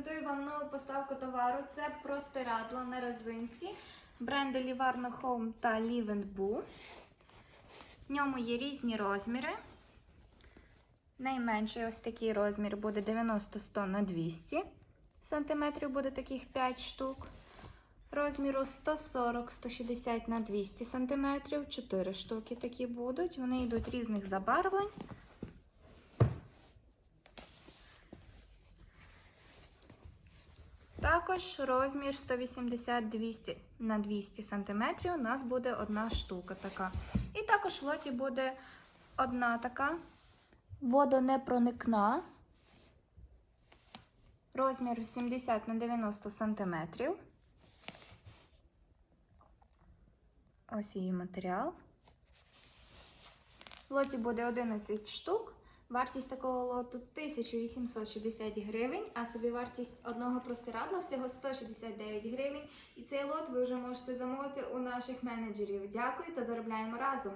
презентую вам нову поставку товару. Це простирадла на резинці бренду Livarno Home та Live Boo. В ньому є різні розміри. Найменший ось такий розмір буде 90-100 на 200 см, буде таких 5 штук. Розміру 140-160 на 200 см, 4 штуки такі будуть. Вони йдуть різних забарвлень. Також розмір 180-200 на 200 см у нас буде одна штука така. І також в лоті буде одна така водонепроникна. Розмір 70 на 90 см. Ось її матеріал. В лоті буде 11 штук. Вартість такого лоту 1860 гривень, а собівартість одного простирадла всього 169 гривень. І цей лот ви вже можете замовити у наших менеджерів. Дякую та заробляємо разом!